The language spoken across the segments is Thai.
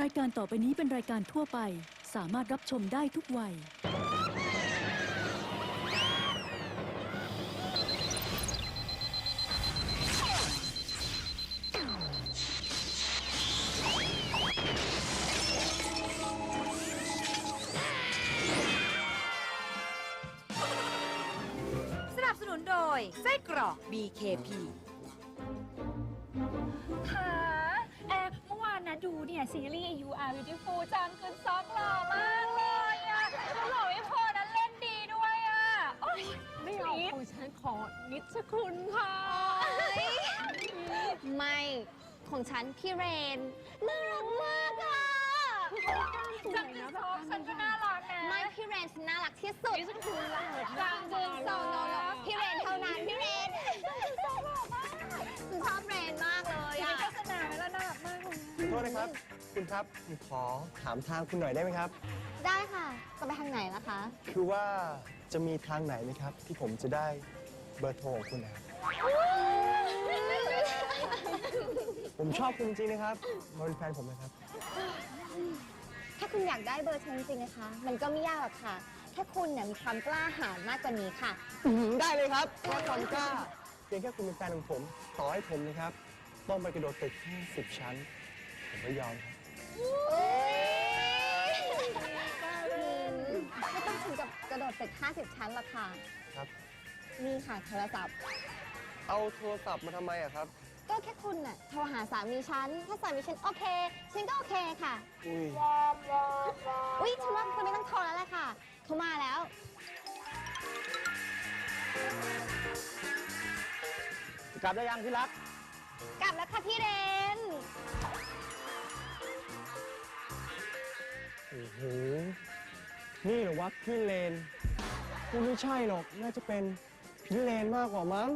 รายการต่อไปนี้เป็นรายการทั่วไป สามารถรับชมได้ทุกวัย สนับสนุนโดยไส้กรอก BKP ค่ะ ดูเนี่ยซีรีส์ You Are Beautiful จางกึนซอกหล่อมากเลยอะแล้วหล่อไม่พอนะเล่นดีด้วยอะโอ๊ยไม่เอาของฉันขอนิชคุณค่ะ ไม่ของฉันพี่เรนน่ารักมากอะจางกึนซอกฉันก็น่ารักนะไม่พี่เรนฉันน่ารักที่สุดจางกึนซอกโนโนพี่เรนเท่านั้นพี่เรนฉันชอบเรนมากเลยเป็นอะ ษนะครับ คุณครับผมขอถามทางคุณหน่อยได้ไหมครับ ได้ค่ะ จะไปทางไหนล่ะคะ คือว่าจะมีทางไหนไหมครับ ที่ผมจะได้เบอร์โทรของคุณนะครับผมชอบคุณจริงๆนะครับมาเป็นแฟนผมนะครับ ถ้าคุณอยากได้เบอร์ฉันจริงๆนะคะ มันก็ไม่ยากหรอกค่ะ แค่คุณเนี่ยมีความกล้าหาญมากกว่านี้ค่ะ อื้อหือได้เลยครับแค่ความกล้าเพียงแค่คุณเป็นแฟนของผม ต่อให้ผมนะครับ ต้องไปกระโดดตึกแค่สิบชั้น ผมไม่ยอมครับไม่ต้องถึงกับกระโดดตึก 50 ชั้นหรอกค่ะ ครับ นี่ค่ะโทรศัพท์ เอาโทรศัพท์มาทำไมอะครับก็แค่คุณน่ะโทรหาสามีฉัน ถ้าสามีฉันโอเค ฉันก็โอเคค่ะ อุ้ยอุ๊ยฉันว่าคุณไม่ต้องโทรแล้วแหละค่ะ เขามาแล้ว กลับได้ยังที่รัก กลับแล้วค่ะพี่เรน อ้โห นี่เหรอวะพี่เลนกูไม่ใช่หรอก น่าจะเป็นพี่เลนมากกว่ามั้ง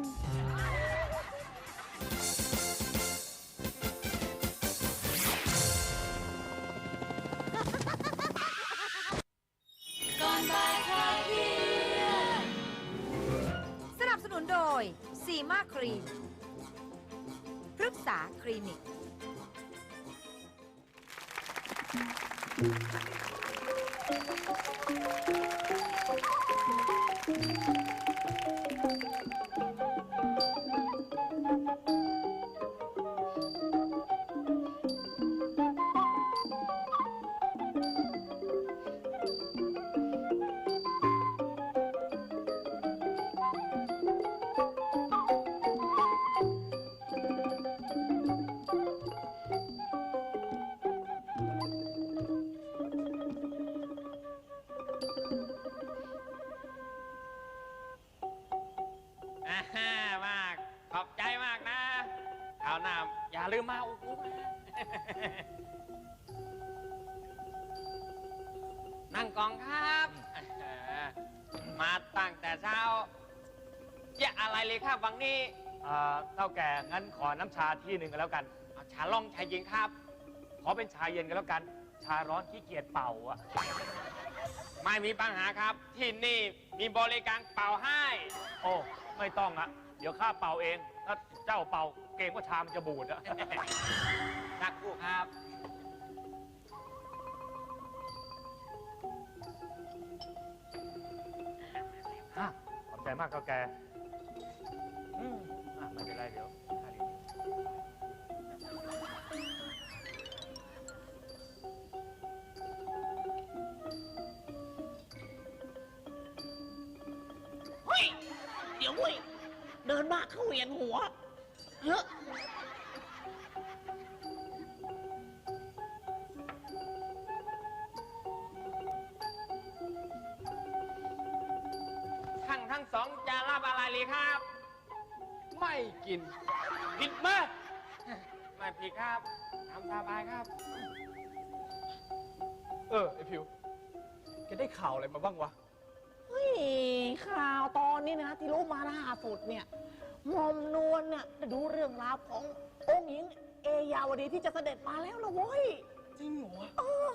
สนับสนุนโดยซีมาครีม พฤกษาคลินิก Thank you. ลืมมาอุดหนุนนะนั่งกองครับ มาตั้งแต่เช้าเยอะไรเลยครับวังนี้อ่าเท่าแก่งั้นขอน้ำชาที่หนึ่งกันแล้วกันเอาชาล่องชายหญิงครับ ขอเป็นชาเย็นกันแล้วกัน ชาร้อนขี้เกียจเป่าอะไม่มีปัญหาครับ ที่นี่มีบริการเป่าให้ โอ้ ไม่ต้องอะเดี๋ยวข้าเป่าเอง ถ้าเจ้าเป่าเกรงว่าชามันจะบูดอะ นักกู้ครับ อะขอบใจมากเท่าแก อืมอะไม่เป็นไรเดี๋ยว เออ ไอพิว แกได้ข่าวอะไรมาบ้างวะ เฮ้ยข่าวตอนนี้นะที่รู้มาล่าสุดเนี่ยหมอมนวลเนี่ยได้ดูเรื่องราวขององค์หญิง เอยาวดีที่จะเสด็จมาแล้วละเว้ย จริงเหรอวะเออ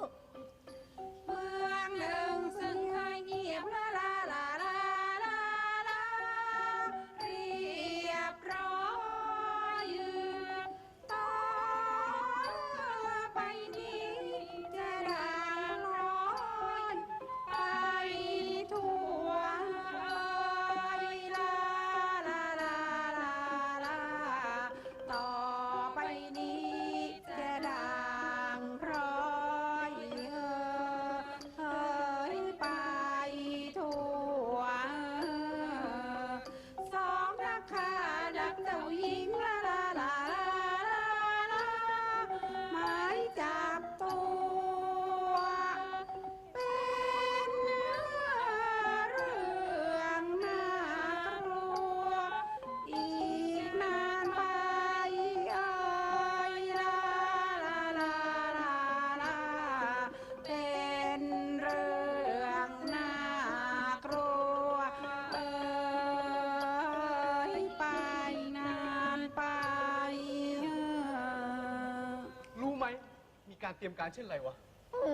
รียมการเช่นไรวะ อื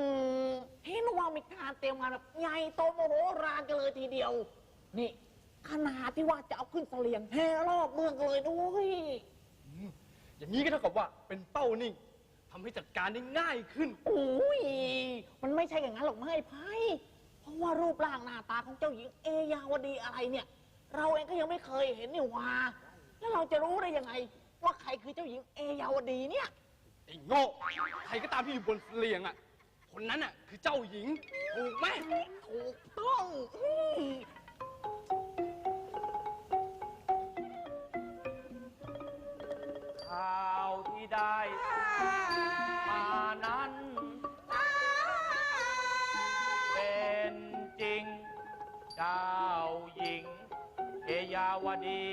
มเห็นว่ามีการเตรียมงานแบบใหญ่โตโมโหรานกันเลยทีเดียว นี่ขนาดที่ว่าจะเอาขึ้นเสลียงแห่รอบเมืองกันเลยด้วยอย่างนี้ก็เท่ากับว่าเป็นเป้านิ่งทำให้จัดการได้ง่ายขึ้น โอ้ย มันไม่ใช่อย่างนั้นหรอกไม่ไพ่เพราะว่ารูปร่างหน้าตาของเจ้าหญิงเอยาวดีอะไรเนี่ย เราเองก็ยังไม่เคยเห็นนี่หว่าแล้วเราจะรู้ได้ยังไง ว่าใครคือเจ้าหญิงเอยาวดีเนี่ยไอ้โง่ใครก็ตามที่อยู่บนเสลียงอะ คนนั้นอะ คือเจ้าหญิง ถูกไหมถูกต้องอืมข่าวที่ได้มานั้น เป็นจริง เจ้าหญิงเอยาวดี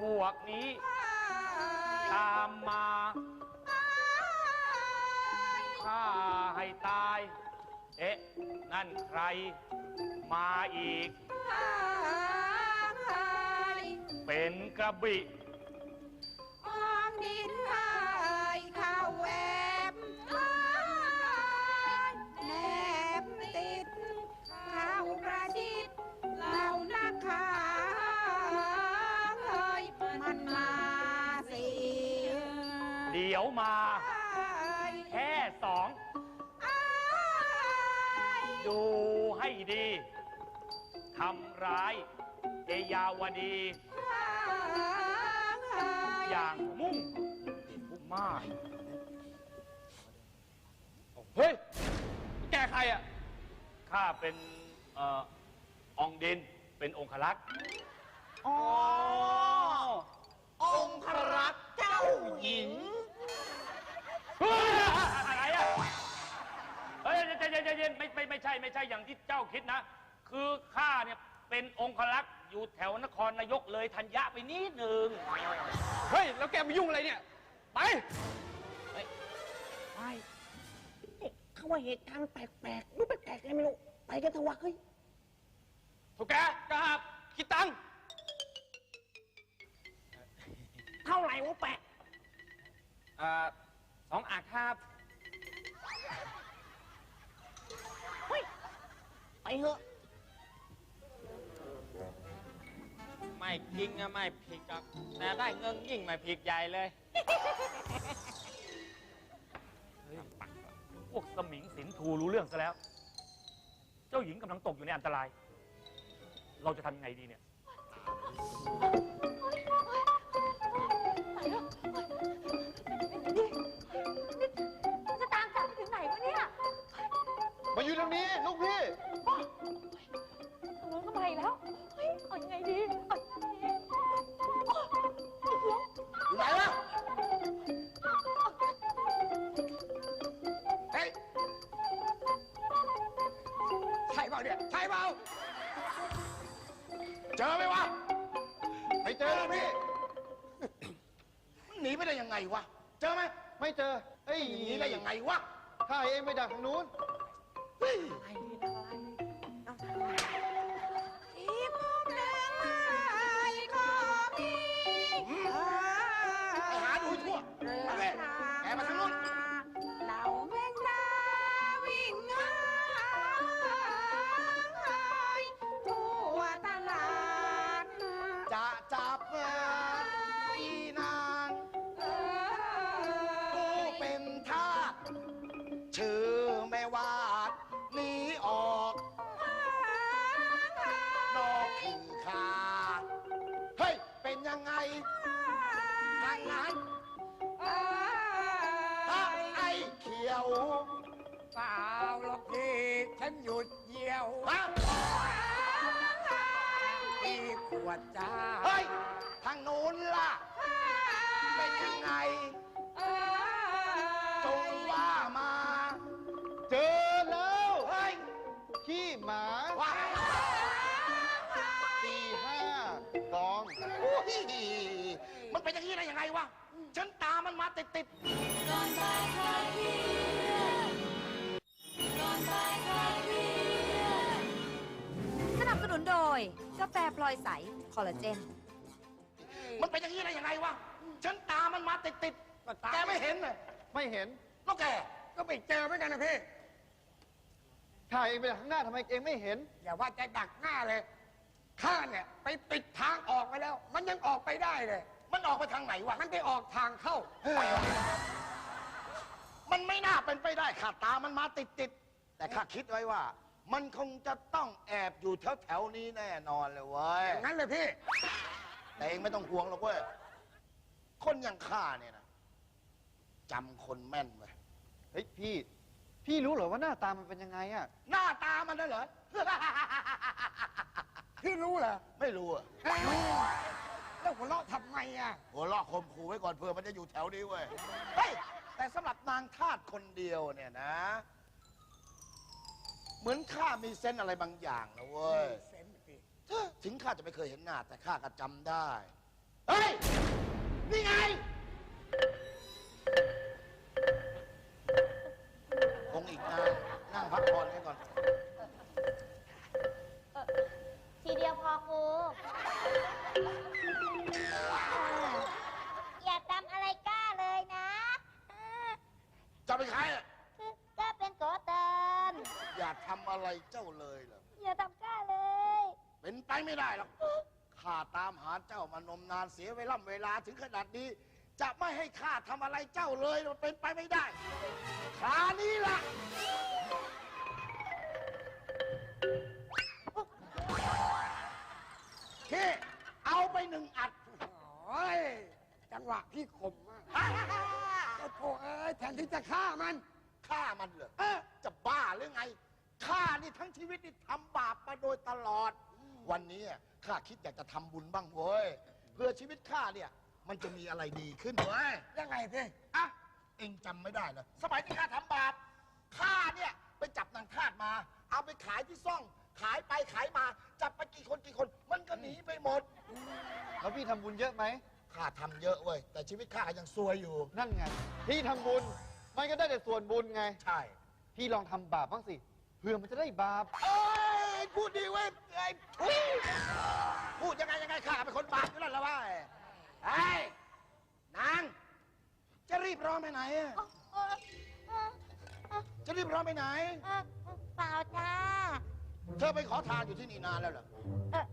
พวกนี้ ตามมาฆ่าให้ตาย เอ๊ะ นั่นใคร มาอีก เป็นกระบี่ อองดิน ดูให้ดีทำร้ายเอยาวดี อย่างมุ่งมุ่งมากเฮ้ย แกใครอะ ข้าเป็นเอ่อองค์ดินเป็นองครักษ์อ๋อ องครักษ์เจ้าหญิง เฮ้ยอะไรอะ เฮ้ยใจเย็นใจเย็นไม่ไม่ไม่ใช่ไม่ใช่อย่างที่เจ้าคิดนะ คือข้าเนี่ยเป็นองครักษ์อยู่แถวนครนายกเลยธัญญะไปนิดหนึ่งเฮ้ย แล้วแกมายุ่งอะไรเนี่ย ไป ไปนี่เขาว่าเหตุการณ์มันแปลกๆรู้แปลกๆไงไม่รู้ ไปกันเถอะวะเฮ้ยถูกแกกราบคิดตังค์เท่าไหร่วะแปะอ่าสองอักครั ไปเถอะไม่จริงอะไม่ผิดอะแต่ได้เงินยิ่งไม่ผิดใหญ่เลยพวกสมิงสินทูรู้เรื่องซะแล้ว เจ้าหญิงกำลังตกอยู่ในอันตราย เราจะทำยังไงดีเนี่ย ไหมไม่เจอเฮ้ยหนีได้ยังไงวะข้าเองไปดักทางนู้นอี ยังไงทางนั้นถ้าไอ้เขียวเปล่าหรอกพี่ฉันหยุดเยี่ยวฮะพี่ขวดจ้าเฮ้ยทางนู้นล่ะ เป็นยังไง นตามมันมาติดติดๆสนับสนุนโดย กาแฟพลอยใส คอลลาเจน มันเป็นอย่างนี้ได้ยังไงวะ ฉันตามมันมาติดติดๆแกไม่เห็นเลยไม่เห็น แล้วแก ก็ไปเจอเหมือนกันนะพี่ ถ่ายเองไปจากข้างหน้าทำไมเองไม่เห็น อย่าว่าจะดักหน้าเลย ข้าเนี่ย ไปปิดทางออกไปแล้ว มันยังออกไปได้เลย มันออกไปทางไหนวะ มันไปออกทางเข้า มันไม่น่าเป็นไปได้ข้าตามมันมาติดติดๆแต่ข้าคิดไว้ว่า มันคงจะต้องแอบอยู่แถวแถวๆนี้แน่นอนเลยเว้ย อย่างนั้นเลยพี่ แต่เองไม่ต้องห่วงหรอกเว้ย คนอย่างข้าเนี่ยนะจำคนแม่นเว้ย เฮ้ยพี่ พี่รู้เหรอว่าหน้าตามันเป็นยังไงอะหน้าตามันน่ะเหรอ พี่รู้เหรอ ไม่รู้อะ แล้วหัวเราะทำไมอะ หัวเราะข่มขู่ไว้ก่อนเผื่อมันจะอยู่แถวนี้เว้ย เฮ้ย แต่สำหรับนางทาสคนเดียวเนี่ยนะ เหมือนข้ามีเส้นส์อะไรบางอย่างนะเว้ย เซนส์พี่ถึงข้าจะไม่เคยเห็นหน้าแต่ข้าก็จำได้ เฮ้ย นี่ไง คงอีกนานนั่งพักผ่อนกันก่อน ทีเดียวพอครู เป็นใครอะคือก็เป็นโกเตินอย่าทำอะไรเจ้าเลยเหรออย่าทำกล้าเลยเป็นไปไม่ได้หรอกข้าตามหาเจ้ามานมนานเสียเวลาเวลาถึงขนาดนี้ จะไม่ให้ข้าทำอะไรเจ้าเลยมันเป็นไปไม่ได้ครานี้ล่ะพี่เอาไปหนึ่งอัดโอ้ยจังหวะพี่ขมมาก โอ้โหเอ้ยแทนที่จะฆ่ามัน ฆ่ามันเหรอเออ จะบ้าหรือไงข้านี่ทั้งชีวิตนี่ทำบาปมาโดยตลอด วันนี้อะข้าคิดอยากจะทำบุญบ้างเว้ยเพื่อชีวิตข้าเนี่ย มันจะมีอะไรดีขึ้นเว้ยยังไงพี่อะเองจำไม่ได้เหรอสมัยที่ข้าทำบาปข้าเนี่ยไปจับนางทาสมา เอาไปขายที่ซ่อง ขายไปขายมา จับไปกี่คนกี่คน มันก็หนีไปหมด แล้วพี่ทำบุญเยอะไหม ข้าทำเยอะเว้ย แต่ชีวิตข้ายังซวยอยู่ นั่นไง พี่ทำบุญ มันก็ได้แต่ส่วนบุญไง ใช่ พี่ลองทำบาปบ้างสิ เพื่อมันจะได้บาป เอ้ยพูดดีเว้ยไอ้ทุยพูดยังไงยังไงข้าเป็นคนบาปอยู่แล้วละว่าไอ้ยนาง จะรีบร้อนไปไหนอะจะรีบร้อนไปไหนเปล่าจ้าเธอไปขอทานอยู่ที่นี่นานแล้วเหรอ เออ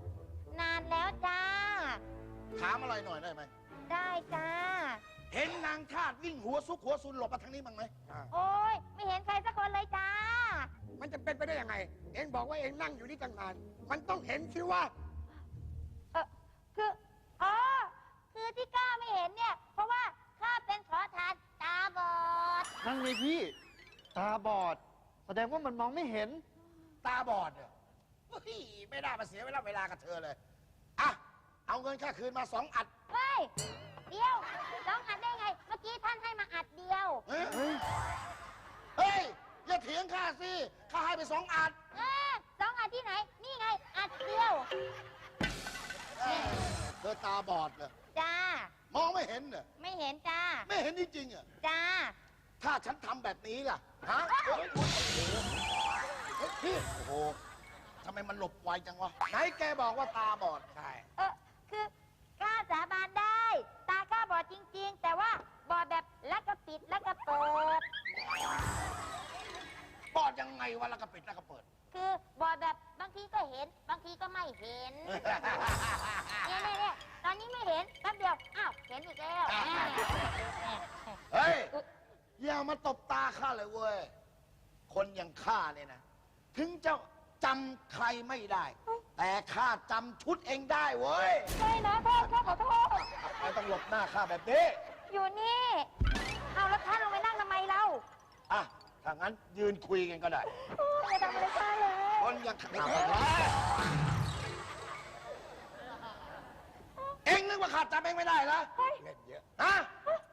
นานแล้วจ้า ถามอะไรหน่อยได้ไหม ได้จ้า เห็นนางทาสวิ่งหัวซุกหัวซุนหลบมาทางนี้บ้างไหมโอ้ยไม่เห็นใครสักคนเลยจ้า มันจะเป็นไปได้ยังไง เองบอกว่าเองนั่งอยู่นี่ตั้งนาน มันต้องเห็นสิว่า เออคืออ๋อคือที่ข้าไม่เห็นเนี่ย เพราะว่าข้าเป็นขอทานตาบอด นั่นไงพี่ ตาบอด แสดงว่ามันมองไม่เห็น ตาบอดเนี่ยเฮ้ยไม่ได้มาเสียเวลาเวลากับเธอเลยอะ เอาเงินค่าคืนมาสองอัดเฮ้ย เดียวสองอัดได้ไง เมื่อกี้ท่านให้มาอัดเดียว เฮ้ยเฮ้ย อย่าเถียงข้าสิ ข้าให้ไปสองอัด เออสองอัดที่ไหน นี่ไง อัดเดียวเธอตาบอดเหรอจ้า มองไม่เห็นเหรอไม่เห็นจ้า ไม่เห็นจริงๆเหรอจ้า ถ้าฉันทำแบบนี้ล่ะ ฮะเฮ้ยเฮ้ยพี่โอ้โหทำไมมันหลบไวจังวะ ไหนแกบอกว่าตาบอด ใช่ เออ จริงๆแต่ว่าบอดแบบแล้วก็ปิดแล้วก็เปิด บอดยังไงวะแล้วก็ปิดแล้วก็เปิด คือบอดแบบบางทีก็เห็น บางทีก็ไม่เห็นเนี่ยเนี่ยเนี่ยตอนนี้ไม่เห็นแป๊บเดียวอ้าวเห็นอีกแล้วเฮ้ย อย่ามาตบตาข้าเลยเว้ย คนอย่างข้าเนี่ยนะ ถึงจะจำใครไม่ได้ แต่ข้าจำชุดเองได้เว้ยไม่นะพ่อข้าขอโทษ ไม่ต้องหลบหน้าข้าแบบนี้ อยู่นี่ เอาแล้วท่านลงไปนั่งทำไมเราอะถ้างั้นยืนคุยกันก็ได้อย่าทำอะไรข้าเลย คนอย่างข้าเอ็งนึกว่าข้าจำเองไม่ได้เหรอเล่นเยอะ ฮะ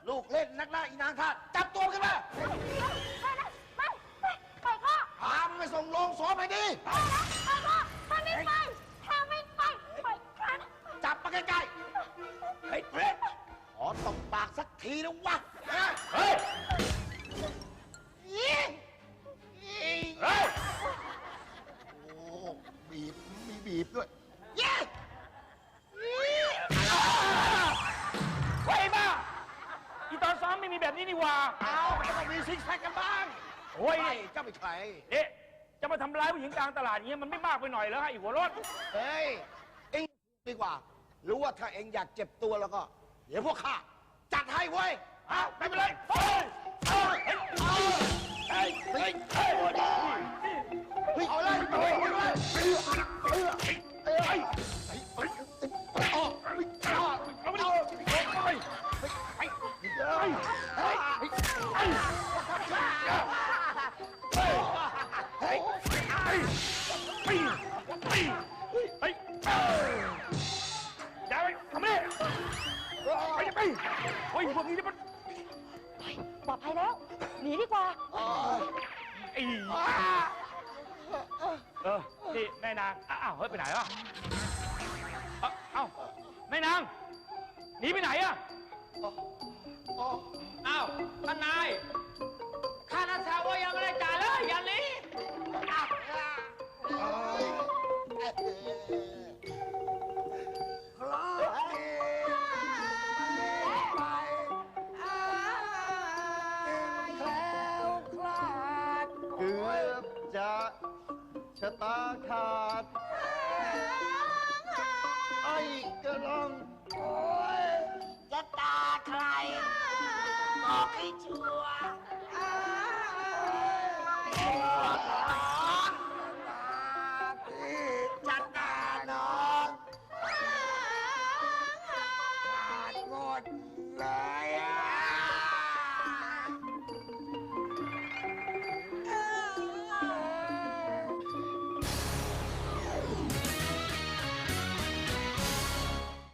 ลูกเล่นนักล่าอีนางทาสจับตัวขึ้นมาไม่นะไม่ไม่ปล่อยข้าพามันไปส่งโรงศพไปดิไม่นะปล่อยข้าถ้าไม่ไปถ้าไม่ไปปล่อยข้านะจับมาใกล้ๆ ทีนะวะเฮ้ย เฮ้ย โอ้บีบ มีบีบด้วย เฮ้ยบ้าอีตอนซ้อมไม่มีแบบนี้นี่ว่าเอาก็ต้องมีซิกแพคกันบ้างโอ้ยเจ้าไม่ใคร เอ๊ะจะมาทำร้ายผู้หญิงกลางตลาดอย่างเงี้ยมันไม่มากไปหน่อยแล้วฮะอีหัวรถเฮ้ย เอ็งดีกว่า รู้ว่าถ้าเอ็งอยากเจ็บตัวแล้วก็ เดี๋ยวพวกข้า เว้ยอ้าวไม่เป็นไร เออนี่แม่นางอ้าวเฮ้ยไปไหนวะเอ้าเอ้าแม่นางหนีไปไหนอะอ้าวท่านนาย ข้านาทชาวก็ยังไม่ได้จ่า